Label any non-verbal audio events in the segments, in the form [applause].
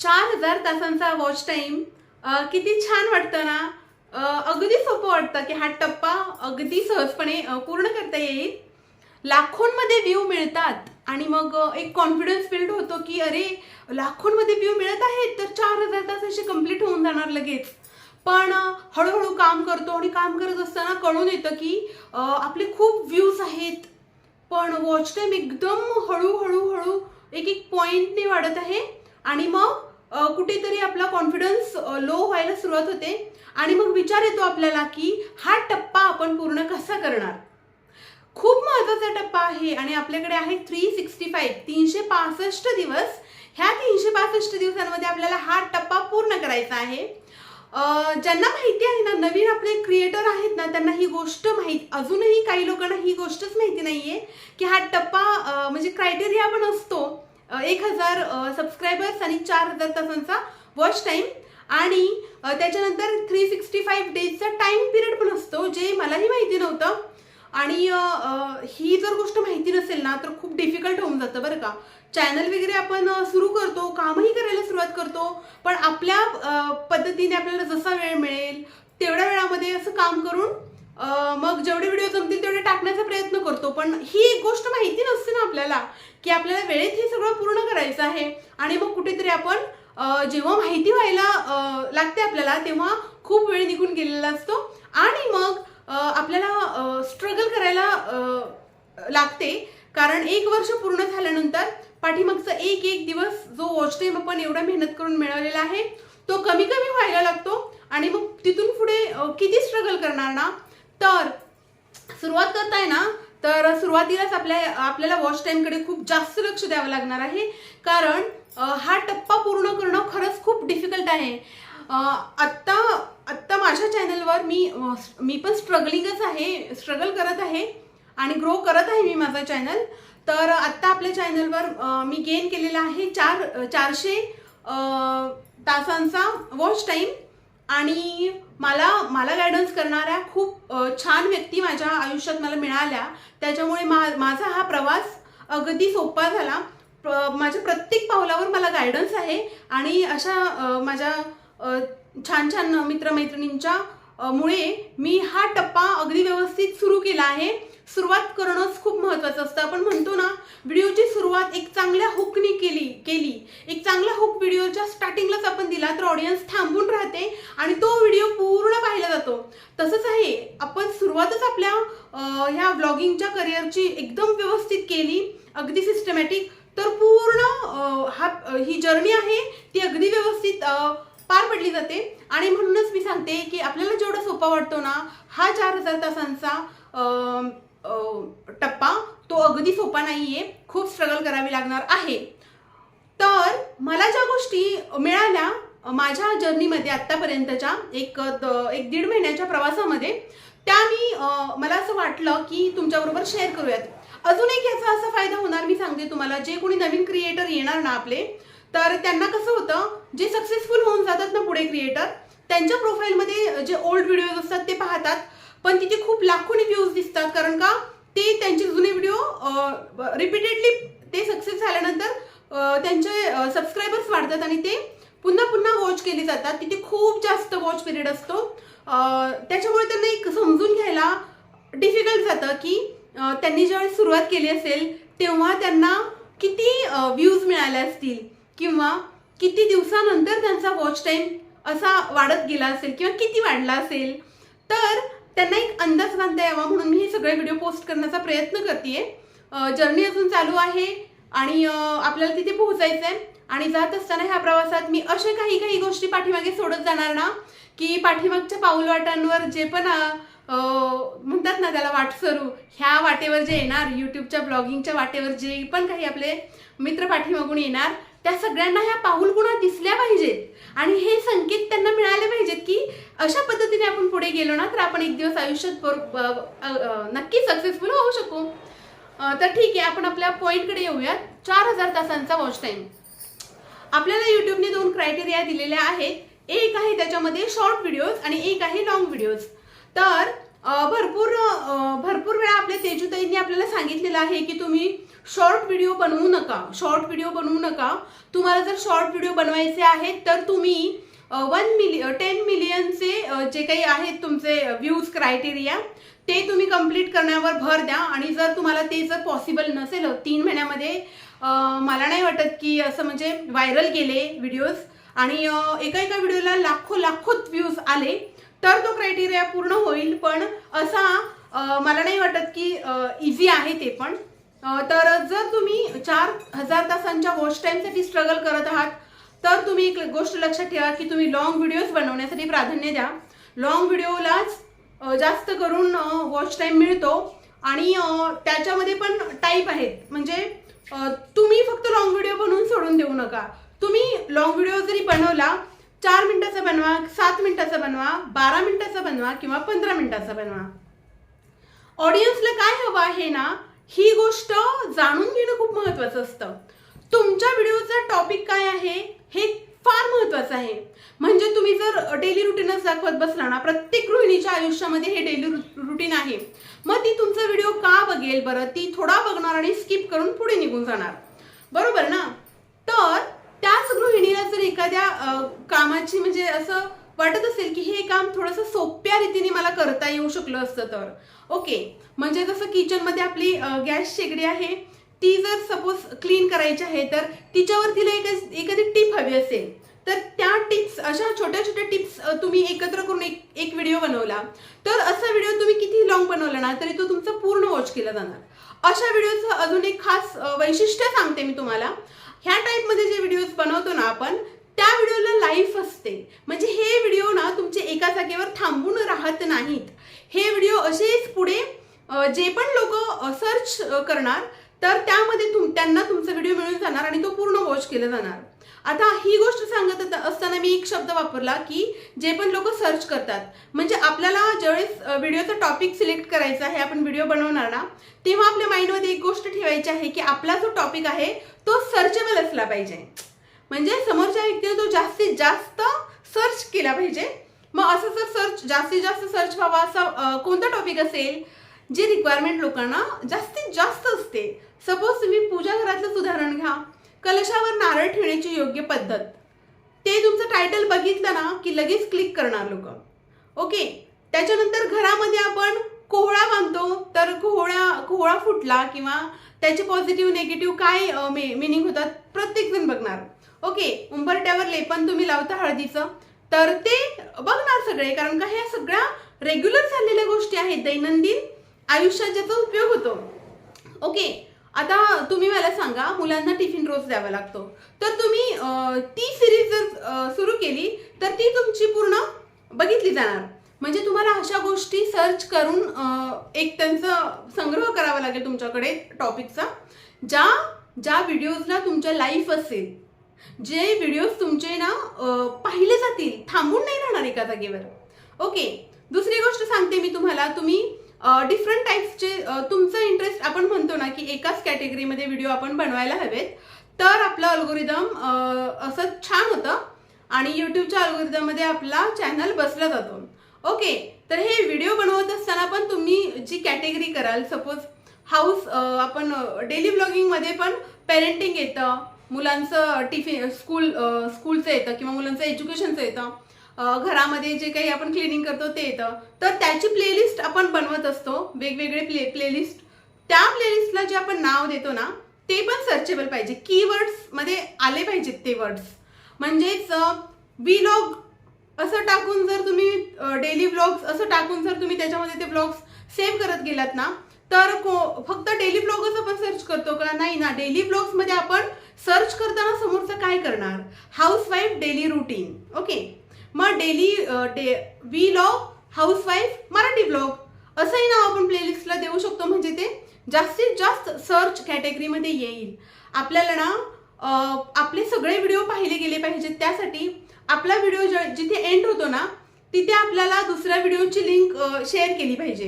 चार हजार तासांचा वॉच टाईम किती छान वाटतं ना? अगदी सोपं वाटतं की हा टप्पा अगदी सहजपणे पूर्ण करता येईल. लाखोंमध्ये व्ह्यू मिळतात आणि मग एक कॉन्फिडन्स बिल्ड होतो की अरे लाखोंमध्ये व्ह्यू मिळत आहेत तर चार हजार तास असे कंप्लीट होऊन जाणार लगेच. पण हळूहळू काम करतो आणि काम करत असताना कळून येतं की आपले खूप व्ह्यूज आहेत. पण वॉच टाईम एकदम हळूहळू हळू एक एक पॉईंटने वाढत आहे. आणि मग कुठेतरी आपला कॉन्फिडन्स लो व्हायला सुरुवात होते. आणि मग विचार येतो आपल्याला की हा टप्पा आपण पूर्ण कसा करणार? खूप महत्त्वाचा टप्पा आहे आणि आपल्याकडे आहे थ्री सिक्स्टी फाईव्ह तीनशे पासष्ट दिवस. ह्या तीनशे पासष्ट दिवसांमध्ये आपल्याला हा टप्पा पूर्ण करायचा आहे. ज्यांना माहिती आहे ना नवीन आपले क्रिएटर आहेत ना त्यांना ही गोष्ट माहीत अजूनही काही लोकांना ही गोष्टच माहिती नाही आहे की हा टप्पा म्हणजे क्रायटेरिया पण असतो. एक हजार सबस्क्रायबर्स आणि चार हजार तासांचा वॉच टाईम आणि त्याच्यानंतर थ्री सिक्स्टी फाईव्ह डेजचा टाइम पिरियड पण असतो जे मलाही माहिती नव्हतं. आणि ही जर गोष्ट माहिती नसेल ना तर खूप डिफिकल्ट होऊन जातं बरं का. चॅनल वगैरे आपण सुरू करतो कामही करायला सुरुवात करतो पण आपल्या पद्धतीने आपल्याला जसा वेळ मिळेल तेवढ्या वेळामध्ये असं काम करून मग जेवढे व्हिडिओ जमतील तेवढे टाकण्याचा प्रयत्न करतो. पण ही एक गोष्ट माहिती नसते ना आपल्याला की आपल्याला वेळेत हे सगळं पूर्ण करायचं आहे. आणि मग कुठेतरी आपण जेव्हा माहिती व्हायला लागते आपल्याला तेव्हा खूप वेळ निघून गेलेला असतो. आणि मग आपल्याला स्ट्रगल करायला लागते. कारण एक वर्ष पूर्ण झाल्यानंतर पाठीमागचा एक एक दिवस जो वॉच टाईम आपण एवढा मेहनत करून मिळवलेला आहे तो कमी कमी व्हायला लागतो. आणि मग तिथून पुढे किती स्ट्रगल करणार ना? तर सुरुवात करताय ना तर सुरुवातीलाच आपल्या आपल्याला वॉच टाईमकडे खूप जास्त लक्ष द्यावं लागणार आहे. कारण हा टप्पा पूर्ण करणं खरंच खूप डिफिकल्ट आहे. आत्ता आत्ता माझ्या चॅनलवर मी मी पण स्ट्रगलिंगच आहे स्ट्रगल करत आहे आणि ग्रो करत आहे मी माझा चॅनल तर आत्ता आपल्या चॅनलवर मी गेन केलेला आहे चार चारशे तासांचा वॉच टाईम आणि मला मला गायडन्स करणाऱ्या खूप छान व्यक्ती माझ्या आयुष्यात मला मिळाल्या. त्याच्यामुळे मा माझा हा प्रवास अगदी सोपा झाला. प्र- माझ्या प्रत्येक पावलावर मला गायडन्स आहे आणि अशा माझ्या छान छान मित्रमैत्रिणींच्या मुळे मी हा टप्पा अगदी व्यवस्थित सुरू केला आहे. सुरुवात करणंच खूप महत्वाचं असतं. आपण म्हणतो ना व्हिडिओची सुरुवात एक चांगल्या हुकनी केली केली. एक चांगला हुक व्हिडिओच्या स्टार्टिंगलाच आपण दिला तर ऑडियन्स थांबून राहते आणि तो व्हिडिओ पूर्ण पाहिला जातो. तसंच आहे आपण सुरुवातच आपल्या ह्या व्लॉगिंगच्या करिअरची एकदम व्यवस्थित केली अगदी सिस्टमॅटिक तर पूर्ण हा ही जर्नी आहे ती अगदी व्यवस्थित पार पडली जाते. आणि म्हणूनच मी सांगते की आपल्याला जेवढा सोपा वाटतो ना हा चार हजार तासांचा टप्पा तो अगदी सोपा नाही आहे खूप स्ट्रगल करावी लागणार आहे. तर मला ज्या गोष्टी मिळाल्या माझ्या जर्नीमध्ये आत्तापर्यंतच्या एक द- एक दीड महिन्याच्या प्रवासामध्ये त्या मी मला असं वाटलं की तुमच्याबरोबर शेअर करूयात. अजून एक याचा असा फायदा होणार मी सांगते तुम्हाला. जे कोणी नवीन क्रिएटर येणार ना आपले तर त्यांना कसं होतं जे सक्सेसफुल होऊन जातात ना पुढे क्रिएटर त्यांच्या प्रोफाईलमध्ये जे ओल्ड व्हिडिओज असतात ते पाहतात. पण तिथे खूप लाखोनी व्ह्यूज दिसतात. कारण का? ते त्यांचे जुने व्हिडिओ रिपीटेडली ते सक्सेस झाल्यानंतर त्यांचे सबस्क्रायबर्स वाढतात आणि ते पुन्हा पुन्हा वॉच केली जातात. तिथे खूप जास्त वॉच पिरियड असतो. त्याच्यामुळे त्यांना एक समजून घ्यायला डिफिकल्ट जातं की त्यांनी ज्यावेळेस सुरुवात केली असेल तेव्हा त्यांना किती व्ह्यूज मिळाले असतील किंवा किती दिवसानंतर त्यांचा वॉच टाईम असा वाढत गेला असेल किंवा किती वाढला असेल. तर त्यांना एक अंदाज बांधता यावा म्हणून मी हे सगळे व्हिडिओ पोस्ट करण्याचा प्रयत्न करते जर्नी अजून चालू आहे आणि आपल्याला तिथे पोहोचायचं आहे आणि जात असताना ह्या प्रवासात मी असे काही काही गोष्टी पाठीमागे सोडत जाणार ना की पाठीमागच्या पाऊलवाटांवर जे पण म्हणतात ना त्याला वाटसरू ह्या वाटेवर जे येणार यूट्यूबच्या ब्लॉगिंगच्या वाटेवर जे पण काही आपले मित्र पाठीमागून येणार त्या सगळ्यांना ह्या पाऊलगुणा दिसल्या पाहिजेत? आणि हे संकेत त्यांना मिळाले पाहिजेत की अशा पद्धतीने आपण पुढे गेलो ना तर आपण एक दिवस आयुष्यात नक्की सक्सेसफुल होऊ शकू. तर ठीक आहे आपण आपल्या पॉईंटकडे येऊयात. चार हजार तासांचा वॉच टाईम आपल्याला युट्यूबने दोन क्रायटेरिया दिलेल्या आहेत. एक आहे त्याच्यामध्ये शॉर्ट व्हिडिओज आणि एक आहे लॉंग व्हिडिओज तर भरपूर भरपूर वेळा आपल्या तेजूताईंनी आपल्याला सांगितलेलं आहे की तुम्ही शॉर्ट व्हिडिओ बनवू नका. शॉर्ट व्हिडिओ बनवू नका. तुम्हाला जर शॉर्ट व्हिडिओ बनवायचे आहेत तर तुम्ही वन मिलि टेन मिलियनचे जे काही आहेत तुमचे व्ह्यूज क्रायटेरिया ते तुम्ही कंप्लीट करण्यावर भर द्या. आणि जर तुम्हाला ते जर पॉसिबल नसेल तीन महिन्यामध्ये मला नाही वाटत की असं म्हणजे व्हायरल गेले व्हिडिओज आणि एका एका व्हिडिओला लाखो लाखोत व्ह्यूज आले. तर तो क्रायटेरिया पूर्ण होईल पण असा मला नाही वाटत की इझी आहे ते पण. तर जर तुम्ही चार हजार तासांच्या वॉच टाईमसाठी स्ट्रगल करत आहात तर तुम्ही एक गोष्ट लक्षात ठेवा की तुम्ही लॉंग व्हिडिओज बनवण्यासाठी प्राधान्य द्या. लॉंग व्हिडिओलाच जास्त करून वॉच टाईम मिळतो. आणि त्याच्यामध्ये पण टाईप आहेत. म्हणजे तुम्ही फक्त लॉंग व्हिडिओ बनवून सोडून देऊ नका. तुम्ही लॉंग व्हिडिओ जरी बनवला चार मिनिटाचा बनवा सात मिनिटाचा बनवा बारा मिनिटाचा बनवा किंवा पंधरा मिनिटाचा बनवा. ऑडियन्सला काय हवं आहे ना ही गोष्ट जाणून घेणं खूप महत्वाचं असतं. तुमच्या व्हिडिओचा टॉपिक काय आहे हे फार महत्वाचं आहे. म्हणजे तुम्ही जर डेली रुटीनच दाखवत बसला ना प्रत्येक गृहिणीच्या आयुष्यामध्ये हे डेली रुटीन आहे. मग ती तुमचा व्हिडिओ का बघेल बरं ती थोडा बघणार आणि स्किप करून पुढे निघून जाणार. बरोबर ना? तर त्याच गृहिणीला जर एखाद्या कामाची म्हणजे असं वाटत असेल की हे काम थोडंसं सोप्या रीतीने मला करता येऊ शकलं असतं तर. ओके. म्हणजे जसं किचनमध्ये आपली गॅस शेगडी आहे ती जर सपोज क्लीन करायची आहे तर तिच्यावर तिला एक एखादी टिप हवी असेल तर त्या टिप्स अशा छोट्या छोट्या टिप्स तुम्ही एकत्र करून एक एक व्हिडिओ बनवला तर असा व्हिडिओ तुम्ही किती लॉंग बनवला ना तरी तो तुमचा पूर्ण वॉच केला जाणार. अशा व्हिडिओचं अजून एक खास वैशिष्ट्य सांगते मी तुम्हाला. ह्या टाईपमध्ये जे व्हिडिओज बनवतो ना आपण त्या व्हिडिओला लाईफ असते. म्हणजे हे व्हिडिओ ना तुमचे एका जागेवर थांबून राहत नाहीत. हे व्हिडिओ असेच पुढे जे पण लोक सर्च करणार तर त्यामध्ये तुम त्यांना तुमचा व्हिडिओ मिळून जाणार आणि तो पूर्ण वॉच केला जाणार. आता ही गोष्ट सांगत असताना मी एक शब्द वापरला की जे पण लोक सर्च करतात म्हणजे आपल्याला ज्यावेळेस व्हिडिओचा टॉपिक सिलेक्ट करायचा आहे आपण व्हिडिओ बनवणार ना तेव्हा आपल्या माइंडमध्ये एक गोष्ट ठेवायची आहे की आपला जो टॉपिक आहे तो सर्चेबल असला पाहिजे. म्हणजे समोरच्या व्यक्तीने तो जास्तीत जास्त सर्च केला पाहिजे. मग असं जर सर्च जास्तीत जास्त सर्च व्हावा असा कोणता टॉपिक असेल जे रिक्वायरमेंट लोकांना जास्तीत जास्त असते सपोज तुम्ही पूजा घरातलंच उदाहरण घ्या. कलशावर नारळ ठेवण्याची योग्य पद्धत. ते तुमचं टायटल बघितलं ना की लगेच क्लिक करणार लोक. ओके त्याच्यानंतर घरामध्ये आपण कोहळा बांधतो तर कोहळा कोहळा फुटला किंवा त्याचे पॉझिटिव्ह निगेटिव्ह काय मिनिंग होतात प्रत्येकजण बघणार. ओके उंबरट्यावर लेपन तुम्ही लावता हळदीचं तर ते बघणार सगळे कारण का ह्या सगळ्या रेग्युलर झालेल्या गोष्टी आहेत दैनंदिन आयुष्यात ज्याचा उपयोग होतो. ओके आता तुम्ही मला सांगा मुलांना टिफिन रोज द्यावा लागतो. तर तुम्ही ती सिरीज जर सुरू केली तर ती तुमची पूर्ण बघितली जाणार. म्हणजे तुम्हाला अशा गोष्टी सर्च करून एक त्यांचा संग्रह करावा लागेल तुमच्याकडे टॉपिकचा ज्या ज्या व्हिडिओजला तुमच्या लाईफ असेल. जे व्हिडिओज तुमचे ना पाहिले जातील थांबून नाही राहणार एका जागेवर. ओके दुसरी गोष्ट सांगते मी तुम्हाला. तुम्ही डिफरंट टाईप्सचे तुमचं इंटरेस्ट आपण म्हणतो ना की एकाच कॅटेगरीमध्ये व्हिडिओ आपण बनवायला हवेत. तर आपलं अल्गोरिदम असं छान होतं आणि यूट्यूबच्या अल्गोरिदममध्ये आपला चॅनल बसला जातो. ओके तर हे व्हिडिओ बनवत असताना पण तुम्ही जी कॅटेगरी कराल सपोज हाऊस आपण डेली ब्लॉगिंगमध्ये पण पेरेंटिंग येतं मुलांचं टिफिन स्कूल स्कूलचं येतं किंवा मुलांचं एज्युकेशनचं येतं. घरामध्ये जे काही आपण क्लिनिंग करतो ते येतं. तर त्याची प्लेलिस्ट आपण बनवत असतो वेगवेगळे प्ले प्लेलिस्ट त्या प्लेलिस्टला जे आपण नाव देतो ना ते पण सर्चेबल पाहिजे. कीवर्ड्समध्ये आले पाहिजेत ते वर्ड्स म्हणजेच व्लॉग असं टाकून जर तुम्ही डेली ब्लॉग्स असं टाकून जर तुम्ही त्याच्यामध्ये ते ब्लॉग्स सेव्ह करत गेलात ना तर को- फक्त डेली ब्लॉगच आपण सर्च करतो का? नाही ना. डेली ब्लॉग्समध्ये आपण सर्च करताना समोरचं काय करणार? House wife daily routine okay मग daily day vlog housewife Marathi blog. असंही नाव आपण प्लेलिस्टला देऊ शकतो म्हणजे ते जास्तीत जास्त सर्च कॅटेगरीमध्ये येईल. आपल्याला ना आपले सगळे व्हिडिओ पाहिले गेले पाहिजेत. त्यासाठी आपला व्हिडिओ जिथे एंड होतो ना तिथे आपल्याला दुसऱ्या व्हिडिओची लिंक शेअर केली पाहिजे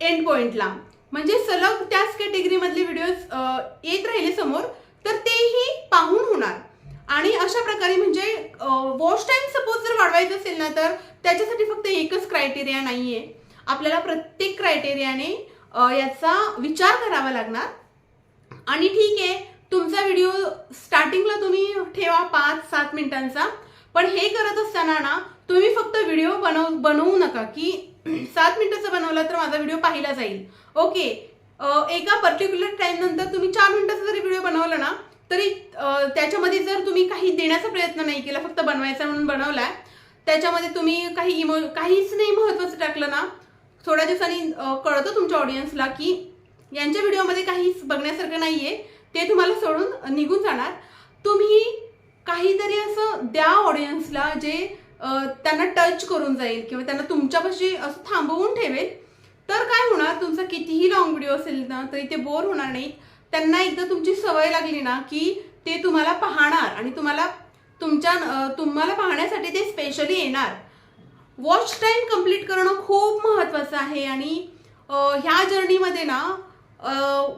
एंड पॉईंटला म्हणजे सलग त्याच कॅटेगरीमधले व्हिडिओज येत राहिले समोर तर तेही पाहून होणार. आणि अशा प्रकारे म्हणजे वॉश टाईम सपोज जर वाढवायचं असेल ना तर त्याच्यासाठी फक्त एकच क्रायटेरिया नाही आहे आपल्याला प्रत्येक क्रायटेरियाने याचा विचार करावा लागणार. आणि ठीक आहे तुमचा व्हिडिओ स्टार्टिंगला तुम्ही ठेवा पाच सात मिनिटांचा. पण हे करत असताना ना तुम्ही फक्त व्हिडिओ बनव बनवू नका की [clears throat] सात मिनिटाचा बनवला तर माझा व्हिडिओ पाहिला जाईल. ओके एका पर्टिक्युलर टाईमनंतर तुम्ही चार मिनिटाचा जरी व्हिडिओ बनवला ना तरी त्याच्यामध्ये जर तुम्ही काही देण्याचा प्रयत्न नाही केला फक्त बनवायचा म्हणून बनवलाय त्याच्यामध्ये तुम्ही काही इमो काहीच नाही महत्वाचं टाकलं ना. थोड्या दिवसांनी कळतं तुमच्या ऑडियन्सला की यांच्या व्हिडिओमध्ये काहीच बघण्यासारखं नाहीये. ते तुम्हाला सोडून निघून जाणार. तुम्ही काहीतरी असं द्या ऑडियन्सला जे त्यांना टच करून जाईल किंवा त्यांना तुमच्यापाशी असं थांबवून ठेवेल. तर काय होणार? तुमचा कितीही लॉंग व्हिडिओ असेल ना तरी ते बोर होणार नाहीत. त्यांना एकदा तुमची सवय लागली ना की ते तुम्हाला पाहणार आणि तुम्हाला तुमच्या तुम्हाला पाहण्यासाठी ते स्पेशली येणार. वॉच टाईम कंप्लीट करणं खूप महत्त्वाचं आहे आणि ह्या जर्नीमध्ये ना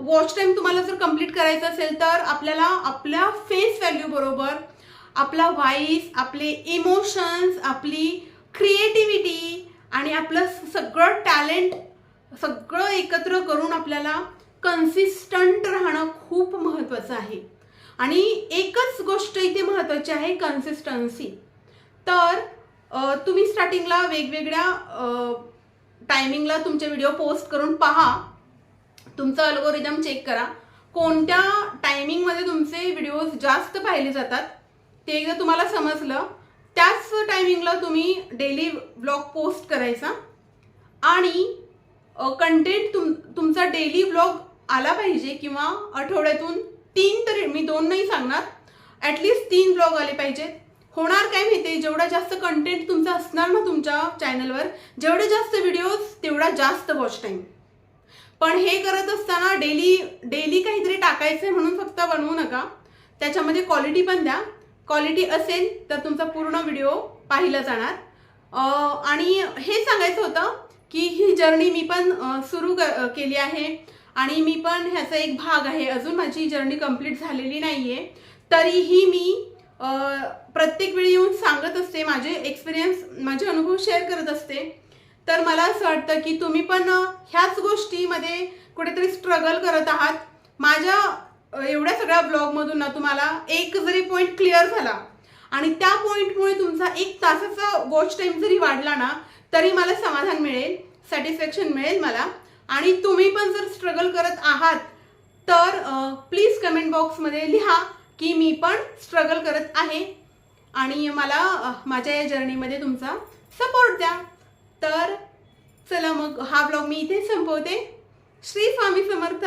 वॉच टाईम तुम्हाला जर कंप्लीट करायचं असेल तर आपल्याला आपल्या फेस व्हॅल्यू बरोबर आपला व्हाईस आपले इमोशन्स आपली क्रिएटिव्हिटी आणि आपलं सगळं टॅलेंट सगळं एकत्र करून आपल्याला कन्सिस्टंट राहणं खूप महत्त्वाचं आहे. आणि एकच गोष्ट इथे महत्त्वाची आहे कन्सिस्टन्सी तर तुम्ही स्टार्टिंगला वेगवेगळ्या टायमिंगला तुमचे व्हिडिओ पोस्ट करून पहा. तुमचं अल्गोरिदम चेक करा. कोणत्या टायमिंगमध्ये तुमचे व्हिडिओज जास्त पाहिले जातात ते एकदा तुम्हाला समजलं. त्याच टायमिंगला तुम्ही डेली ब्लॉग पोस्ट करायचा. आणि कंटेंट तुम तुमचा डेली ब्लॉग आला पाहिजे किंवा आठवड्यातून तीन तरी मी दोन नाही सांगणार. ॲटलिस्ट तीन ब्लॉग आले पाहिजेत. होणार काय माहिती? जेवढा जास्त कंटेंट तुमचा असणार ना तुमच्या चॅनलवर जेवढे जास्त व्हिडिओज तेवढा जास्त वॉच टाईम पण हे करत असताना डेली डेली काहीतरी टाकायचं आहे म्हणून फक्त बनवू नका. त्याच्यामध्ये क्वालिटी पण द्या. क्वालिटी असेल तर तुमचा पूर्ण व्हिडिओ पाहिला जाणार. आणि हे सांगायचं होतं की ही जर्नी मी पण सुरू केली आहे. आणि मी पण ह्याचा एक भाग आहे. अजून माझी जर्नी कंप्लीट झालेली नाही आहे तरीही मी प्रत्येक वेळी येऊन सांगत असते माझे एक्सपिरियन्स माझे अनुभव शेअर करत असते. तर मला असं वाटतं की तुम्ही पण ह्याच गोष्टीमध्ये कुठेतरी स्ट्रगल करत आहात. माझ्या एवढ्या सगळ्या ब्लॉगमधून ना तुम्हाला एक जरी पॉईंट क्लिअर झाला आणि त्या पॉईंटमुळे तुमचा एक तासाचा वॉच टाईम जरी वाढला ना तरी मला समाधान मिळेल सॅटिस्फॅक्शन मिळेल मला. आणि तुम्ही पण जर स्ट्रगल करत आहात तर प्लीज कमेंट बॉक्समध्ये लिहा की मी पण स्ट्रगल करत आहे. आणि मला माझ्या या जर्नीमध्ये तुमचा सपोर्ट द्या. तर चला मग हा ब्लॉग मी इथे संपवते. श्री स्वामी समर्थ.